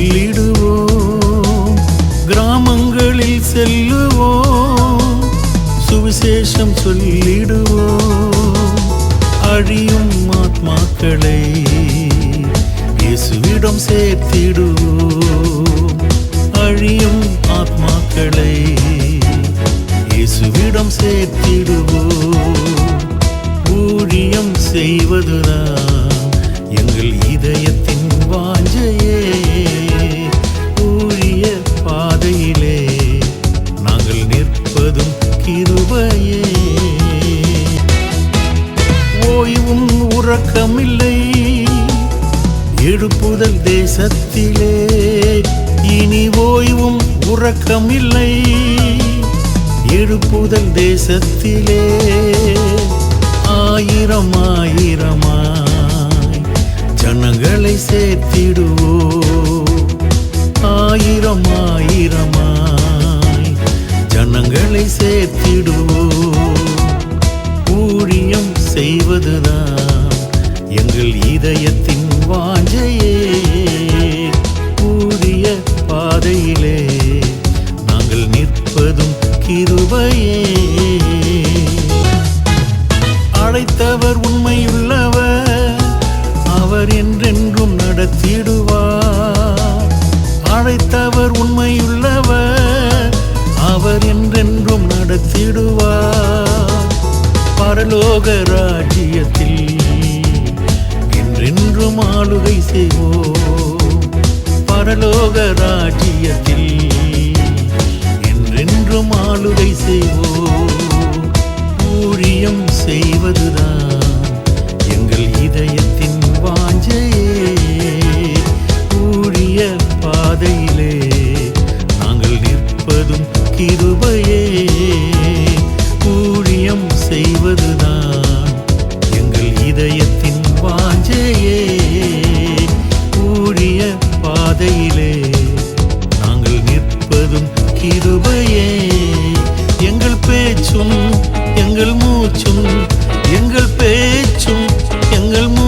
சொல்லிடுவோம். கிராமங்களில் செல்லுவோம். சுவிசேஷம் சொல்லிடுவோம். அழியும் ஆத்மாக்களை இயேசுவிடம் சேர்த்திடுவோம். அழியும் ஆத்மாக்களை இயேசுவிடம் சேர்த்திடுவோம். ஊழியம் செய்வதுதான் கிருபையே ஓய்வும் உறக்கமில்லை. எழுப்புதல் தேசத்திலே. இனி ஓய்வும் உறக்கமில்லை. எழுப்புதல் தேசத்திலே. ஆயிரம் ஆயிரமாய் ஜனங்களை சேர்த்திடுவோ ஆயிரம் ஆயிரமாய் ஜனங்களை சேர்த்திடுவோம். ஊழியம் செய்வதுதான் எங்கள் இதயத்தின் வாஞ்சையே. ஊழிய பாதையிலே நாங்கள் நிற்பதும் கிருபையே. பரலோக ராஜ்யத்தில் என்றென்றும் ஆளுகை செய்வோம். பரலோக ராஜ்யத்தில் என்றென்றும் ஆளுகை செய்வோம். ஊழியம் செய்வதுதான் எங்கள் இதயத்தின் வாஞ்சையே. ஊழிய பாதையிலே முன்னிலே நாங்கள் நிற்பதும் கிருபையே. எங்கள் பேச்சும் எங்கள் மூச்சும் எங்கள் பேச்சும் எங்கள் மூ